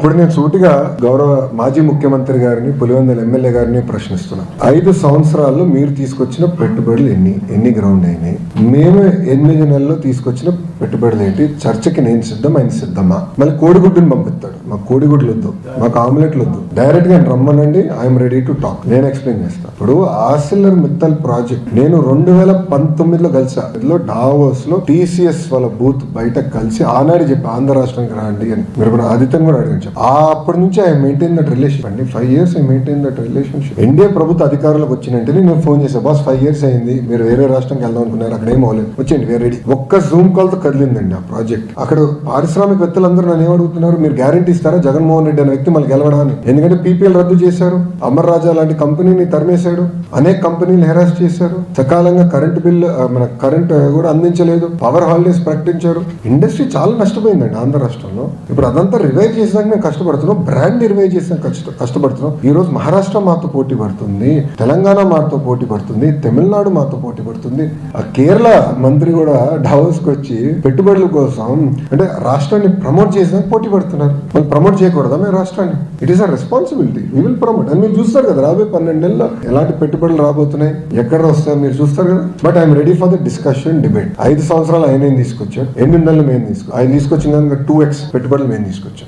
ఇప్పుడు నేను సూటిగా గౌరవ మాజీ ముఖ్యమంత్రి గారిని పులివెందుల ఎమ్మెల్యే గారిని ప్రశ్నిస్తున్నా. ఐదు సంవత్సరాల్లో మీరు తీసుకొచ్చిన పెట్టుబడులు ఎన్ని? ఎన్ని గ్రౌండ్ అయినాయి? మేము ఎనిమిది నెలల్లో తీసుకొచ్చిన పెట్టుబడులు ఏంటి? చర్చకి నేను సిద్ధం ఆయన సిద్ధమా? మళ్ళీ కోడిగుడ్డుని పంపిస్తాడు. మాకు కోడిగుడ్లు వద్దు. మాకు ఆమ్లెట్లు వద్దు. డైరెక్ట్గా రమ్మనండి. I'm ready to talk. నేను ఎక్స్ప్లెయిన్ చేస్తాను ఇప్పుడు ఆసిల్లర్ మిత్తల్ ప్రాజెక్ట్. నేను రెండు వేల పంతొమ్మిదిలో కలిసా. ఇందులో డావోస్లో టీసీఎస్ వాళ్ళ బూత్ బయట కలిసి ఆనాడు చెప్పి ఆంధ్ర రాష్ట్రానికి రండి అని. మీరు ఆదిత్యం కూడా అడిగించారు చెప్పి ఆ అప్పటి నుంచి ఐ మెయింటైన్ దట్ రిలేషన్ అండి five years I maintain that relationship NDA ప్రభుత్వ అధికారులకు వచ్చినంటే నేను ఫోన్ చేసా బాస్ ఫైవ్ ఇయర్స్ అయింది మీరు వేరే రాష్ట్రంకి వెళ్దాం అనుకున్నారు అక్కడ ఏం అవ్వలేదు. వచ్చేయండి వేరే రెడీ ఒక్క జూమ్ కాల్తో కదిలిందండి ఆ ప్రాజెక్ట్ అక్కడ పారిశ్రామికవేత్తలందరూ నన్ను ఏమడుగుతున్నారు మీరు గ్యారంటీ ఇస్తారా? జగన్మోహన్ రెడ్డి అనే వ్యక్తి మళ్ళీ గెలవడాన్ని ఎందుకంటే పీపీఎల్ రద్దు చేశారు అమర్ రాజా లాంటి కంపెనీని తరిమేశాడు అనేక కంపెనీలు హెరాస్ చేశారు. సకాలంగా కరెంటు బిల్ మన కరెంట్ కూడా అందించలేదు. పవర్ హాలిడేస్ ప్రకటించారు. ఇండస్ట్రీ చాలా నష్టపోయిందండి ఆంధ్ర రాష్ట్రంలో. ఇప్పుడు అదంతా రివైవ్ చేసాక మేము కష్టపడుతున్నాం బ్రాండ్ నిర్వహణ చేసిన కష్ట కష్టపడుతున్నాం ఈ రోజు మహారాష్ట్ర మాతో పోటీ పడుతుంది తెలంగాణ మాతో పోటీ పడుతుంది తమిళనాడు మాతో పోటీ పడుతుంది. ఆ కేరళ మంత్రి కూడా డావోస్కి వచ్చి పెట్టుబడుల కోసం అంటే రాష్ట్రాన్ని ప్రమోట్ చేసిన పోటీ పడుతున్నారు. వాళ్ళు ప్రమోట్ చేయకూడదా మేము రాష్ట్రాన్ని? It is a responsibility we will promote అని మీరు చూస్తారు కదా రాబోయే పన్నెండు నెలల్లో ఎలాంటి పెట్టుబడులు రాబోతున్నాయి? ఎక్కడ వస్తాయో మీరు చూస్తారు కదా? But I'm ready for the discussion debate ఐదు సంవత్సరాలు ఆయన ఏం తీసుకొచ్చాడు? ఎనిమిది నెలలు మేము తీసుకు ఆయన తీసుకొచ్చిన టూ ఎక్స్ పెట్టుబడులు మేము తీసుకొచ్చాం.